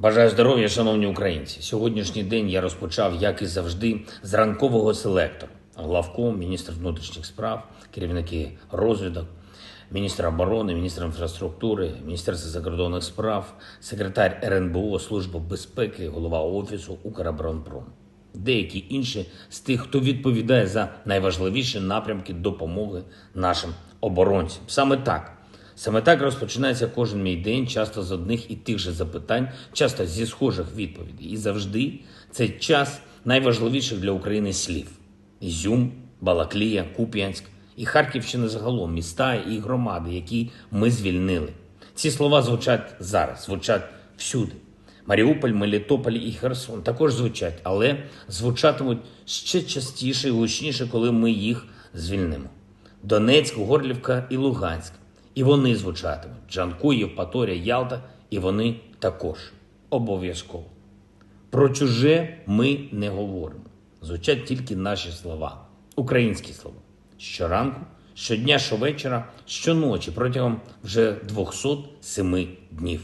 Бажаю здоров'я, шановні українці. Сьогоднішній день я розпочав, як і завжди, з ранкового селектора. Главком, міністр внутрішніх справ, керівники розвідок, міністр оборони, міністр інфраструктури, Міністерство закордонних справ, секретар РНБО, Служба безпеки, голова офісу Укроборонпром. Деякі інші з тих, хто відповідає за найважливіші напрямки допомоги нашим оборонцям. Саме так. Саме так розпочинається кожен мій день, часто з одних і тих же запитань, часто зі схожих відповідей. І завжди це час найважливіших для України слів: Ізюм, Балаклія, Куп'янськ і Харківщина загалом, міста і громади, які ми звільнили. Ці слова звучать зараз, звучать всюди. Маріуполь, Мелітополь і Херсон також звучать, але звучатимуть ще частіше і гучніше, коли ми їх звільнимо. Донецьк, Горлівка і Луганськ. І вони звучатимуть. Джанку, Євпаторія, Ялта, і вони також. Обов'язково. Про чуже ми не говоримо. Звучать тільки наші слова, українські слова. Щоранку, щодня, щовечора, щоночі протягом вже 207 днів.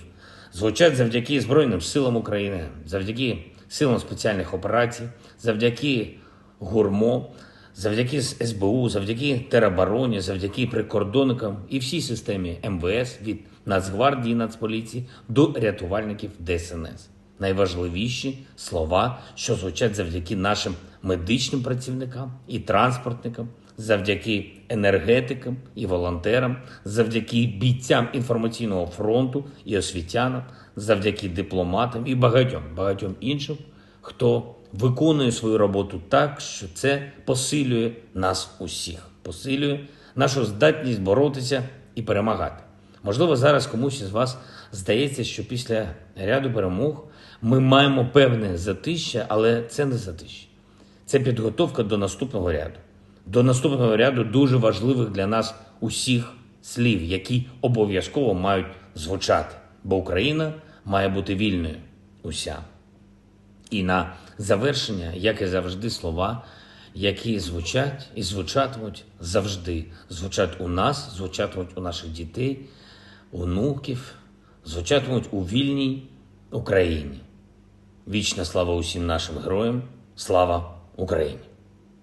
Звучать завдяки Збройним силам України, завдяки силам спеціальних операцій, завдяки гурмо, завдяки СБУ, завдяки теробороні, завдяки прикордонникам і всій системі МВС від Нацгвардії, Нацполіції до рятувальників ДСНС. Найважливіші слова, що звучать завдяки нашим медичним працівникам і транспортникам, завдяки енергетикам і волонтерам, завдяки бійцям інформаційного фронту і освітянам, завдяки дипломатам і багатьом багатьом іншим, хто виконує свою роботу так, що це посилює нас усіх, посилює нашу здатність боротися і перемагати. Можливо, зараз комусь із вас здається, що після ряду перемог ми маємо певне затища, але це не затища. Це підготовка до наступного ряду. До наступного ряду дуже важливих для нас усіх слів, які обов'язково мають звучати, бо Україна має бути вільною уся. І на завершення, як і завжди, слова, які звучать і звучатимуть завжди. Звучать у нас, звучатимуть у наших дітей, онуків, звучатимуть у вільній Україні. Вічна слава усім нашим героям, слава Україні!